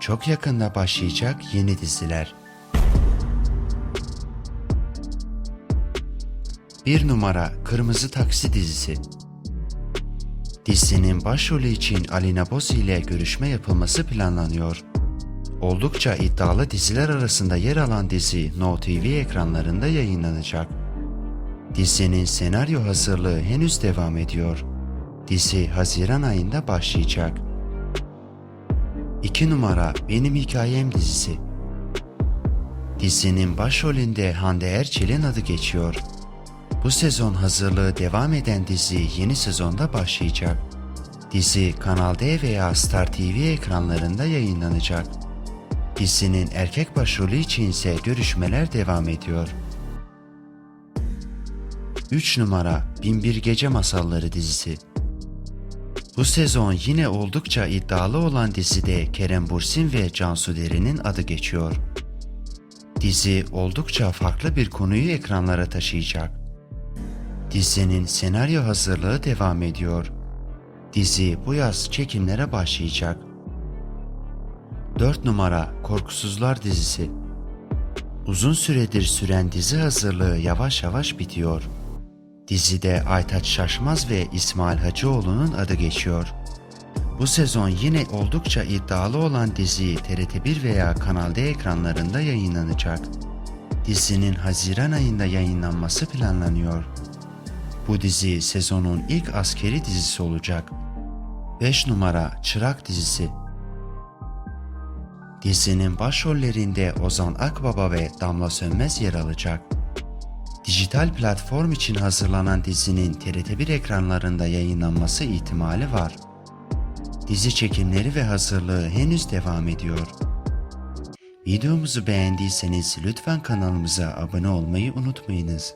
Çok yakında başlayacak yeni diziler. Bir numara Kırmızı Taksi dizisi. Dizinin başrolü için Alina Boz ile görüşme yapılması planlanıyor. Oldukça iddialı diziler arasında yer alan dizi No TV ekranlarında yayınlanacak. Dizinin senaryo hazırlığı henüz devam ediyor. Dizi Haziran ayında başlayacak. 2 numara Benim Hikayem dizisi. Dizinin başrolünde Hande Erçel'in adı geçiyor. Bu sezon hazırlığı devam eden dizi yeni sezonda başlayacak. Dizi Kanal D veya Star TV ekranlarında yayınlanacak. Dizinin erkek başrolü için ise görüşmeler devam ediyor. 3 numara Binbir Gece Masalları dizisi. Bu sezon yine oldukça iddialı olan dizide Kerem Bursin ve Cansu Derin'in adı geçiyor. Dizi oldukça farklı bir konuyu ekranlara taşıyacak. Dizinin senaryo hazırlığı devam ediyor. Dizi bu yaz çekimlere başlayacak. 4 numara Korkusuzlar dizisi. Uzun süredir süren dizi hazırlığı yavaş yavaş bitiyor. Dizide Aytaç Şaşmaz ve İsmail Hacıoğlu'nun adı geçiyor. Bu sezon yine oldukça iddialı olan dizi TRT1 veya Kanal D ekranlarında yayınlanacak. Dizinin Haziran ayında yayınlanması planlanıyor. Bu dizi sezonun ilk askeri dizisi olacak. 5 numara Çırak dizisi. Dizinin başrollerinde Ozan Akbaba ve Damla Sönmez yer alacak. Dijital platform için hazırlanan dizinin TRT1 ekranlarında yayınlanması ihtimali var. Dizi çekimleri ve hazırlığı henüz devam ediyor. Videomuzu beğendiyseniz lütfen kanalımıza abone olmayı unutmayınız.